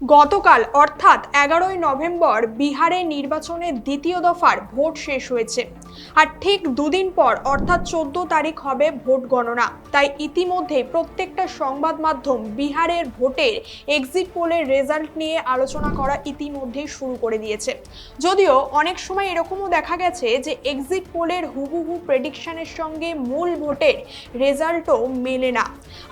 গতকাল, অর্থাৎ এগারোই নভেম্বর, বিহারে নির্বাচনের দ্বিতীয় দফার ভোট শেষ হয়েছে। আর ঠিক দুদিন পর, অর্থাৎ চোদ্দ তারিখ হবে ভোট গণনা। তাই ইতিমধ্যে প্রত্যেকটা সংবাদ মাধ্যম বিহারের ভোটের এক্সিট পোলের রেজাল্ট নিয়ে আলোচনা করা ইতিমধ্যেই শুরু করে দিয়েছে। যদিও অনেক সময় এরকমও দেখা গেছে যে এক্সিট পোলের হুবহু প্রেডিকশনের সঙ্গে মূল ভোটের রেজাল্টও মেলে না।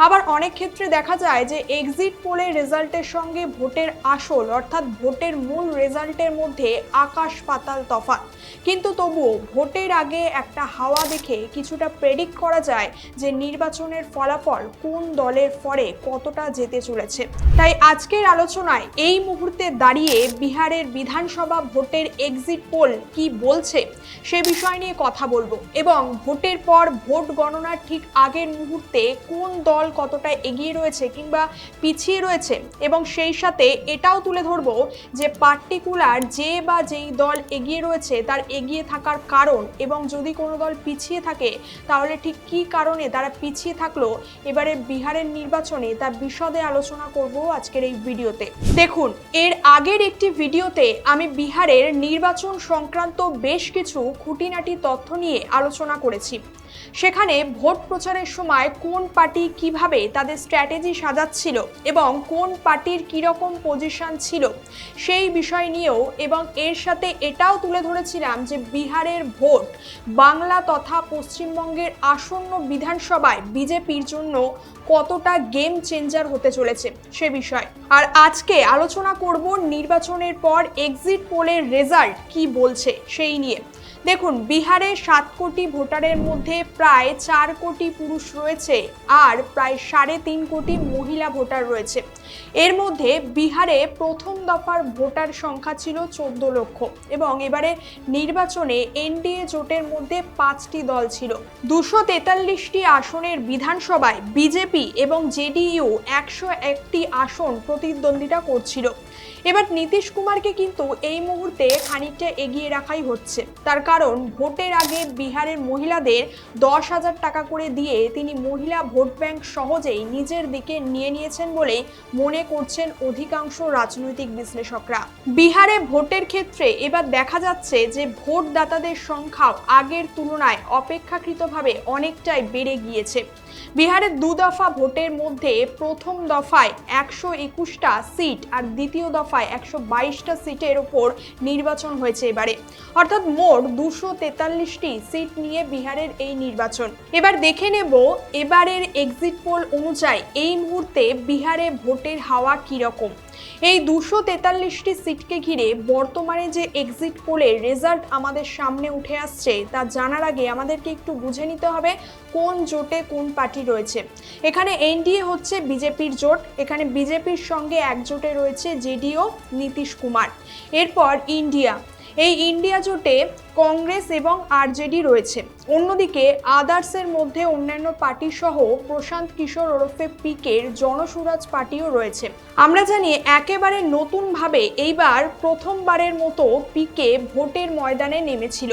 আবার অনেক ক্ষেত্রে দেখা যায় যে এক্সিট পোলের রেজাল্টের সঙ্গে ভোটের আসল, অর্থাৎ ভোটের মূল রেজাল্টের মধ্যে আকাশ পাতাল তফাৎ। কিন্তু তবুও ভোটের আগে একটা হাওয়া দেখে কিছুটা প্রেডিক্ট করা যায় যে নির্বাচনের ফলাফল কোন দলের ফলে কতটা যেতে চলেছে। তাই আজকের আলোচনায় এই মুহূর্তে দাঁড়িয়ে বিহারের বিধানসভা ভোটের এক্সিট পোল কি বলছে, সে বিষয় নিয়ে কথা বলব এবং ভোটের পর ভোট গণনার ঠিক আগের মুহূর্তে কোন দল কতটা এগিয়ে রয়েছে কিংবা পিছিয়ে রয়েছে এবং সেই সাথে এটাও তুলে ধরবো যে পার্টিকুলার যে বা যেই দল এগিয়ে রয়েছে তার এগিয়ে থাকার কারণ এবং যদি কোনো দল পিছিয়ে থাকে, তাহলে ঠিক কী কারণে তারা পিছিয়ে থাকল? এবারে বিহারের নির্বাচনে তা বিশদে আলোচনা করব আজকের এই ভিডিওতে। দেখুন, এর আগের একটি ভিডিওতে আমি বিহারের নির্বাচন সংক্রান্ত বেশ কিছু খুঁটিনাটি তথ্য নিয়ে আলোচনা করেছি। সেখানে ভোট প্রচারের সময় কোন পার্টি কীভাবে তাদের স্ট্র্যাটেজি সাজাচ্ছিল এবং কোন পার্টির কীরকম পজিশন ছিল সেই বিষয় নিয়েও এবং এর সাথে এটাও তুলে ধরেছিলাম যে বিহারের ভোট বাংলা তথা পশ্চিমবঙ্গের আসন্ন বিধানসভায় বিজেপির জন্য কতটা গেম চেঞ্জার হতে চলেছে সে বিষয়। আর আজকে আলোচনা করব নির্বাচনের পর এক্সিট পোলের রেজাল্ট কি বলছে সেই নিয়ে। দেখুন, বিহারে সাত কোটি ভোটারের মধ্যে প্রায় চার কোটি পুরুষ রয়েছে আর প্রায় সাড়ে তিন কোটি মহিলা ভোটার রয়েছে। এর মধ্যে বিহারে প্রথম দফার ভোটার সংখ্যা ছিল চোদ্দ লক্ষ এবং এবারে নির্বাচনে এনডিএ জোটের মধ্যে পাঁচটি দল ছিল। দুশো তেতাল্লিশটি আসনের বিধানসভায় বিজেপি এবং জেডিইউ একশো একটি আসন প্রতিদ্বন্দ্বিতা করছিল। এবার নীতিশ কুমারকে কিন্তু এই মুহূর্তে খানিকটা এগিয়ে রাখাই হচ্ছে। তার কারণ, ভোটের আগে বিহারের মহিলাদের দশ হাজার টাকা করে দিয়ে তিনি মহিলা ভোট ব্যাংক সহজেই নিজের দিকে নিয়ে নিয়েছেন বলে মনে করছেন অধিকাংশ রাজনৈতিক বিশ্লেষকরা। বিহারে ভোটের ক্ষেত্রে এবার দেখা যাচ্ছে যে ভোটদাতাদের সংখ্যাও আগের তুলনায় অপেক্ষাকৃতভাবে অনেকটাই বেড়ে গিয়েছে। বিহারের দু দফা ভোটের মধ্যে প্রথম দফায় একশো একুশটা সিট আর দ্বিতীয় দফায় একশো বাইশটা সিটের ওপর নির্বাচন হয়েছে এবারে। অর্থাৎ মোট দুশো তেতাল্লিশটি সিট নিয়ে বিহারের এই নির্বাচন। এবার দেখে নেব এবারের এক্সিট পোল অনুযায়ী এই মুহূর্তে বিহারে ভোটের হাওয়া কীরকম। এই দুশো তেতাল্লিশটি সিটকে ঘিরে বর্তমানে যে এক্সিট পোলের রেজাল্ট আমাদের সামনে উঠে আসছে, তা জানার আগে আমাদেরকে একটু বুঝে নিতে হবে কোন জোটে কোন পার্টি রয়েছে। এখানে এনডিএ হচ্ছে বিজেপির জোট, এখানে বিজেপির সঙ্গে একজোটে রয়েছে জেডিও নীতিশ কুমার। এরপর ইন্ডিয়া। এই ইন্ডিয়া জোটে কংগ্রেস এবং আরজেডি রয়েছে। অন্যদিকে আদার্সের মধ্যে অন্যান্য পার্টি সহ প্রশান্ত কিশোর ওরফে পিকের জনসুরাজ পার্টিও রয়েছে। আমরা জানি একেবারে নতুনভাবে এইবার প্রথমবারের মতো পিকে ভোটের ময়দানে নেমেছিল।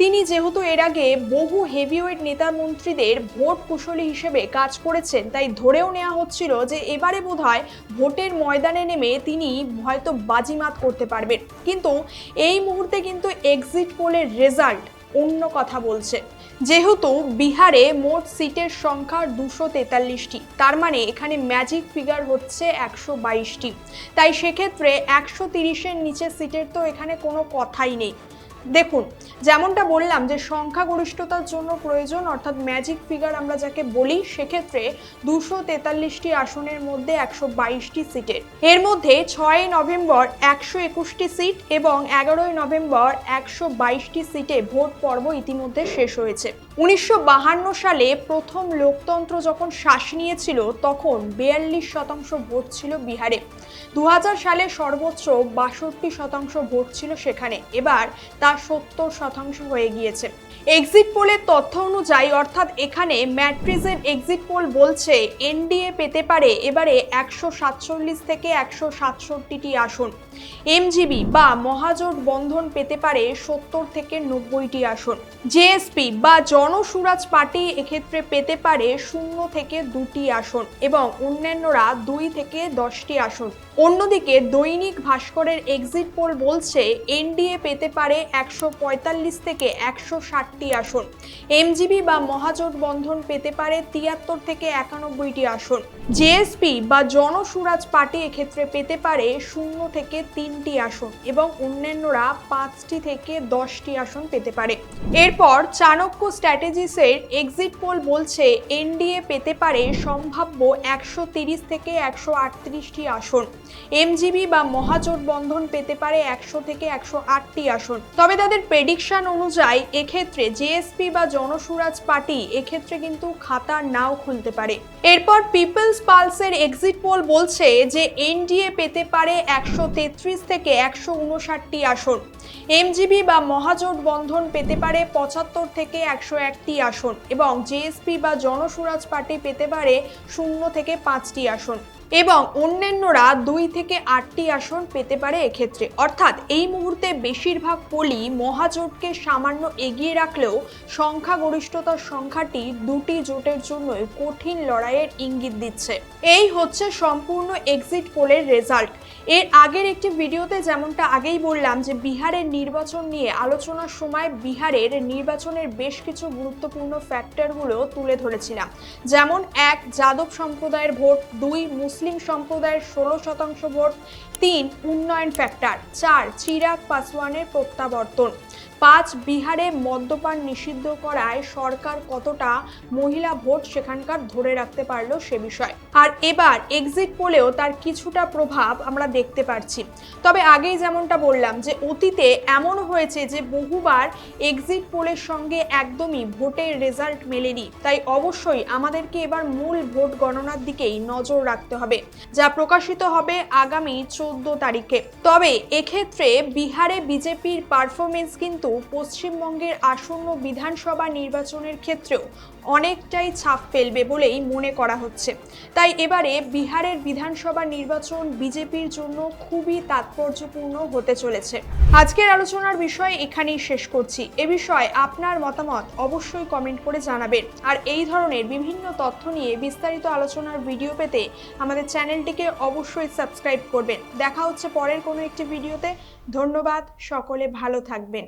তিনি যেহেতু এর আগে বহু হেভিওয়েট নেতা মন্ত্রীদের ভোট কুশলী হিসেবে কাজ করেছেন, তাই ধরেও নেওয়া হচ্ছিল যে এবারে বোধহয় ভোটের ময়দানে নেমে তিনি হয়তো বাজিমাত করতে পারবেন। কিন্তু এই মুহূর্তে কিন্তু এক্সিট পোলের রেজাল্ট অন্য কথা বলছে। যেহেতু বিহারে মোট সিটের সংখ্যা দুশো তেতাল্লিশটি, তার মানে এখানে ম্যাজিক ফিগার হচ্ছে একশো বাইশটি। তাই সেক্ষেত্রে একশো তিরিশের নিচে সিটের তো এখানে কোনো কথাই নেই। দেখুন, যেমনটা বললাম যে সংখ্যাগরিষ্ঠতার জন্য প্রয়োজন, অর্থাৎ ম্যাজিক ফিগার আমরা যাকে বলি, সেক্ষেত্রে দুশো তেতাল্লিশটি আসনের মধ্যে একশো বাইশটি সিটের এর মধ্যে ছয়ই নভেম্বর একশো একুশটি সিট এবং এগারোই নভেম্বর একশো বাইশটি সিটে ভোট পর্ব ইতিমধ্যে শেষ হয়েছে। উনিশশো সালে প্রথম লোকতন্ত্র যখন শ্বাস নিয়েছিল, তখন বিয়াল্লিশ শতাংশ ভোট ছিল বিহারে। দু হাজার সালে সর্বোচ্চ বাষট্টি শতাংশ ভোট ছিল সেখানে। এবার তা সত্তর শতাংশ হয়ে গিয়েছে। এক্সিট পোলের তথ্য অনুযায়ী, অর্থাৎ এখানে ম্যাট্রিজের এক্সিট পোল বলছে এনডিএ পেতে পারে এবারে একশো সাতচল্লিশ থেকে একশো সাতষট্টিটি আসন। এমজিবি বা মহাজোট বন্ধন পেতে পারে সত্তর থেকে নব্বইটি আসন। জেএসপি বা জনসুরাজ পার্টি এক্ষেত্রে পেতে পারে শূন্য থেকে দুটি আসন এবং অন্যান্যরা দুই থেকে দশটি আসন। অন্যদিকে দৈনিক ভাস্করের এক্সিট পোল বলছে এনডিএ পেতে পারে একশো পঁয়তাল্লিশ থেকে একশো ষাট ষাটটি আসন। এমজিবি বা মহাজোট বন্ধন পেতে পারে তিয়াত্তর থেকে একানব্বইটি আসন। জেএসপি বা জনসুরাজ পার্টি এক্ষেত্রে পেতে পারে শূন্য থেকে তিনটি আসন এবং অন্যান্যরা পাঁচটি থেকে দশটি আসন পেতে পারে। এরপর চাণক্য স্ট্র্যাটেজিসের এক্সিট পোল বলছে এনডিএ পেতে পারে সম্ভাব্য একশো তিরিশ থেকে একশো আটত্রিশটি আসন। এমজিবি বা মহাজোট বন্ধন পেতে পারে একশো থেকে একশো আটটি আসন। তবে তাদের প্রেডিকশন অনুযায়ী এক্ষেত্রে জেএসপি বা জনসুরাজ পার্টি এক্ষেত্রে কিন্তু খাতা নাও খুলতে পারে। এরপর পিপলস পালসের এক্সিট পোল বলছে যে এনডিএ পেতে পারে একশো তেত্রিশ থেকে একশো আসন। এমজিবি বা মহাজোট বন্ধন পেতে পারে পঁচাত্তর থেকে একশো একটি আসন এবং জেএসপি বা জনসুরাজ পার্টি পেতে পারে শূন্য থেকে পাঁচটি আসন এবং অন্যান্যরা দুই থেকে আটটি আসন পেতে পারে এক্ষেত্রে। অর্থাৎ এই মুহূর্তে বেশিরভাগ পোলই মহাজোটকে সামান্য এগিয়ে রাখলেও সংখ্যাগরিষ্ঠতার সংখ্যাটি দুটি জোটের জন্য কঠিন লড়াইয়ের ইঙ্গিত দিচ্ছে। এই হচ্ছে সম্পূর্ণ এক্সিট পোলের রেজাল্ট এর আগের একটি ভিডিওতে যেমনটা আগেই বললাম যে বিহারের নির্বাচন নিয়ে আলোচনার সময় বিহারের নির্বাচনের বেশ কিছু গুরুত্বপূর্ণ ফ্যাক্টরগুলো তুলে ধরেছিলাম। যেমন এক, যাদব সম্প্রদায়ের ভোট, দুই, মুসলিম সম্প্রদায়ের ষোলো শতাংশ ভোট তিন, উন্নয়ন ফ্যাক্টর চার, চিরাগ পাসওয়ানের প্রত্যাবর্তন। পাঁচ, বিহারে মদ্যপান নিষিদ্ধ করায় সরকার কতটা মহিলা ভোট সেখানকার ধরে রাখতে পারল সে বিষয়। আর এবার এক্সিট পোলেও তার কিছুটা প্রভাব আমরা দেখতে পাচ্ছি তবে আগেই যেমনটা বললাম যে অতীতে এমন হয়েছে যে বহুবার এক্সিট পোলের সঙ্গে একদমই ভোটের রেজাল্ট মেলেনি। তাই অবশ্যই আমাদেরকে এবার মূল ভোট গণনার দিকেই নজর রাখতে হবে, যা প্রকাশিত হবে আগামী চোদ্দ তারিখে। তবে এক্ষেত্রে বিহারে বিজেপির পারফরমেন্স কিন্তু পশ্চিমবঙ্গের আসন্ন বিধানসভা নির্বাচনের ক্ষেত্রেও অনেকটাই ছাপ ফেলবে বলেই মনে করা হচ্ছে। তাই এবারে বিহারের বিধানসভা নির্বাচন বিজেপির জন্য খুবই তাৎপর্যপূর্ণ হতে চলেছে। আজকের আলোচনার বিষয় এখানেই শেষ করছি। এ বিষয়ে আপনার মতামত অবশ্যই কমেন্ট করে জানাবেন। আর এই ধরনের বিভিন্ন তথ্য নিয়ে বিস্তারিত আলোচনার ভিডিও পেতে আমাদের চ্যানেলটিকে অবশ্যই সাবস্ক্রাইব করবেন। দেখা হচ্ছে পরের কোনো একটি ভিডিওতে। ধন্যবাদ সকলে ভালো থাকবেন।